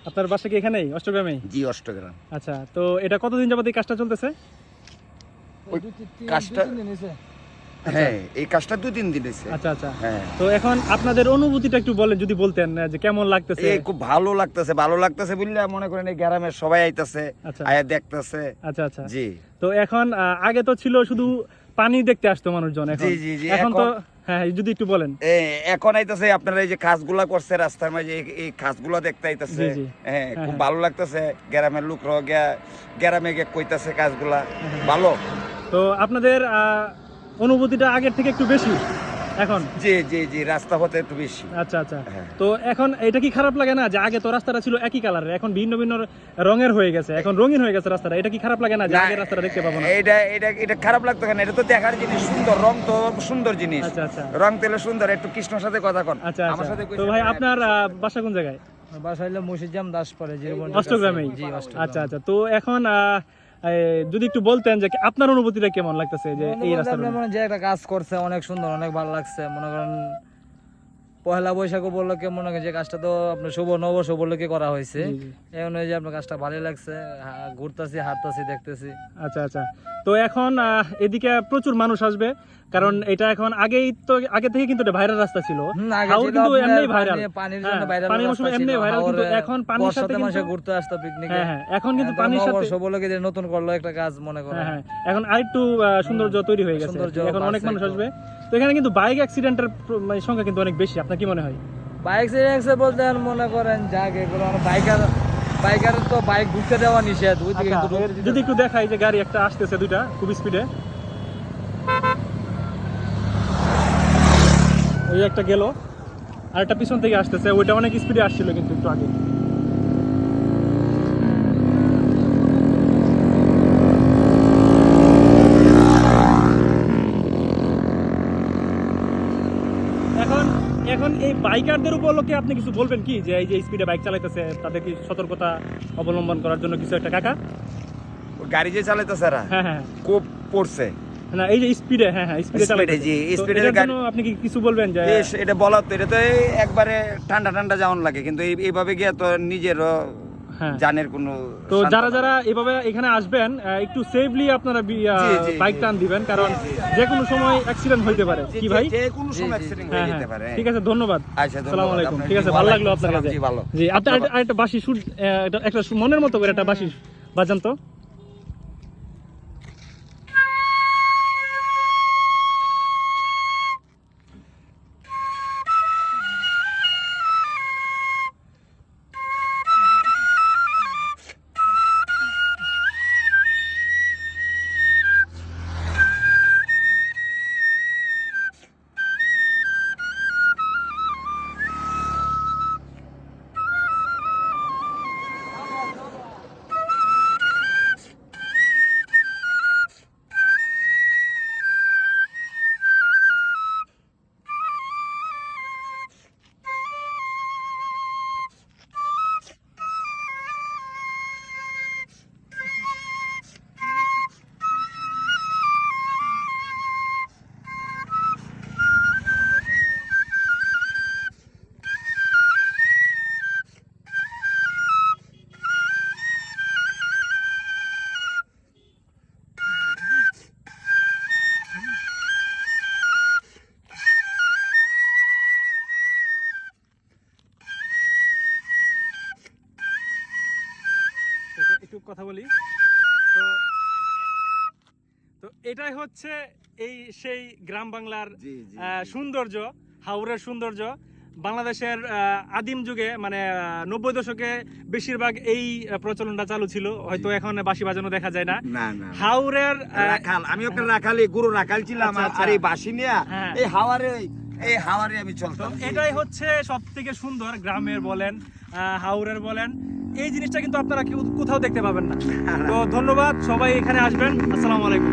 আপনার বাসা কি এখানেই অষ্টগ্রামেই? জি অষ্টগ্রাম। আচ্ছা তো এটা কতদিন যাবত এই কাজটা চলতেছে? ওই কাজটা হ্যাঁ এই কাজটা দু তিন দিন হয়েছে। আচ্ছা আচ্ছা। হ্যাঁ। তো এখন আপনাদের অনুভূতিটা একটু বলেন যদি বলতেন যে কেমন লাগতেছে? এই খুব ভালো লাগতেছে ভালো লাগতেছে বললে মনে করেন এই গ্রামের সবাই আইতাছে আচ্ছা। আয়া দেখতেছে। আচ্ছা আচ্ছা। জি। তো এখন আহ, আগে তো ছিল শুধু পানি দেখতে আসতো মানুষজন এখন জি, জি, জি, এখন তো এখন- হ্যাঁ যদি একটু বলেন। এখন আইতাছে আপনারা এই যে কাজগুলা করছে রাস্তার মাঝে এই- খাসগুলা দেখতে আইতাছে। হ্যাঁ হ্যাঁ, খুব হ্যাঁ। ভালো লাগতেছে। গ্রামের লোকরা গিয়া গ্রামে গিয়ে কইতাছে কাজগুলা। ভালো। তো আপনাদের আহ, অনুভূতিটা আগের থেকে একটু বেশি? এখন? জি জি জি রাস্তা পথে একটু বেশি। আচ্ছা আচ্ছা। হ্যাঁ। তো এখন এটা কি খারাপ লাগে না যে আগে তো রাস্তাটা ছিল একই কালারের এখন ভিন্ন ভিন্ন রঙের হয়ে গেছে এখন রঙিন হয়ে গেছে রাস্তাটা? এটা কি খারাপ লাগে না যে না, আগের রাস্তাটা দেখতে পাবো না? এটা এটা এটা খারাপ লাগতো কেন? এটা তো দেখার জিনিস সুন্দর রং তো সুন্দর জিনিস। আচ্ছা আচ্ছা। রং তেলে সুন্দর একটু কৃষ্ণর সাথে কথা কন। আচ্ছা আমার আচ্ছা সাথে তো ভাই আপনার বাসা কোন জায়গায়? বাসা হইল মুর্শিদজাম দাস পরে জীবন অষ্টগ্রামেই? জি অষ্টগ্রাম। আচ্ছা আচ্ছা। তো এখন যদি একটু বলতেন যে আপনার অনুভূতিটা কেমন লাগতেছে যে এই রাস্তা মানে যে একটা কাজ করছে অনেক সুন্দর অনেক ভালো লাগছে। মনে করেন পয়লা বৈশাখ উপলক্ষে মনে হয় যে কাজটা তো আপনার শুভ নববর্ষ উপলক্ষে করা হয়েছে। এই অনুযায়ী যে আপনার কাজটা ভালো লাগছে। ঘুরতেছি হাঁটতাছি দেখতেছি। আচ্ছা আচ্ছা। তো এখন এদিকে প্রচুর মানুষ আসবে কারণ এটা এখন আগেই তো আগে থেকে কিন্তু এটা ভাইরাল রাস্তা ছিল। হাওর কিন্তু এমনি ভাইরাল পানির জন্য হ্যাঁ, ভাইরাল পানির মৌসুমে এমনি ভাইরাল কিন্তু এখন পানির সাথে মানুষে ঘুরতে আসতো পিকনিকে হ্যাঁ হ্যাঁ এখন কিন্তু পানির সাথে যে নতুন করল একটা কাজ মনে করেন। হ্যাঁ হ্যাঁ। এখন আরেকটু সৌন্দর্য তৈরি হয়ে গেছে। এখন অনেক মানুষ আসবে। তো এখানে কিন্তু বাইক অ্যাক্সিডেন্টের সংখ্যা কিন্তু অনেক বেশি। আপনার কি মনে হয়? বাইক সিরিয়াসে বলতে মনে করেন যাক এগুলো বাইকার বাইকার তো বাইক ঢুকতে দেওয়া নিষেধ ওই দিকে কিন্তু ঢুকতে দিতে- যদি একটু দেখাই যে গাড়ি একটা আসতেছে দুইটা খুব স্পিডে ওই একটা গেল আর একটা পিছন থেকে আসতেছে ওইটা অনেক স্পিডে আসছিল কিন্তু একটু আগে এখন এখন এই বাইকারদের উপলক্ষে আপনি কিছু বলবেন কি? যে এই যে স্পিডে বাইক চালাইতেছে তাদের কি সতর্কতা অবলম্বন করার জন্য কিছু একটা কাকা? গাড়ি যে চালাইতেছে হ্যাঁ হ্যাঁ। কোপ পড়ছে। না এই যে স্পিডে হ্যাঁ হ্যাঁ স্পিডে চালাইতে জি, এটার গাড়ি- আপনি কি কিছু বলবেন যে এটা বলা তো এটা তো একবারে ঠান্ডা ঠান্ডা যাওয়ান লাগে কিন্তু এই- এইভাবে গিয়ে তো নিজেরও হ্যাঁ জানের কোনো তো যারা যারা এভাবে এখানে আসবেন একটু সেফলি আপনারা বাইক টান দিবেন কারণ যে কোনো সময় অ্যাক্সিডেন্ট হইতে পারে। কি ভাই? যে কোনো সময় অ্যাক্সিডেন্ট হ্যাঁ হয়ে হ্যাঁ। যেতে পারে। ঠিক আছে ধন্যবাদ। আচ্ছা সালাম আলাইকুম। ঠিক আছে ভালো লাগল আপনার কাছে। জি ভালো। জি একটা- বাসি শুট একটা- একটা মনের মতো করে একটা বাসি বাজান তো। কথা বলি। তো তো এটাই হচ্ছে এই সেই গ্রাম বাংলার। সৌন্দর্য হাওরের সৌন্দর্য। বাংলাদেশের আদিম যুগে মানে নব্বই দশকে বেশিরভাগ এই প্রচলনটা চালু ছিল। হয়তো এখন বাঁশি বাজানো দেখা যায় না। হাওরের রাখাল আমি ওকে রাখালি গুরু রাখাল ছিলাম আচ্ছা, আচ্ছা। আর এই বাসি নিয়া হ্যাঁ। এই হাওয়ারে এই হাওয়ারে আমি চলতাম। এটাই হচ্ছে সব থেকে সুন্দর গ্রামের বলেন আহ, হাওরের বলেন। এই জিনিসটা কিন্তু আপনারা কোথাও দেখতে পাবেন না। তো ধন্যবাদ, সবাই এখানে আসবেন। আসসালামু আলাইকুম।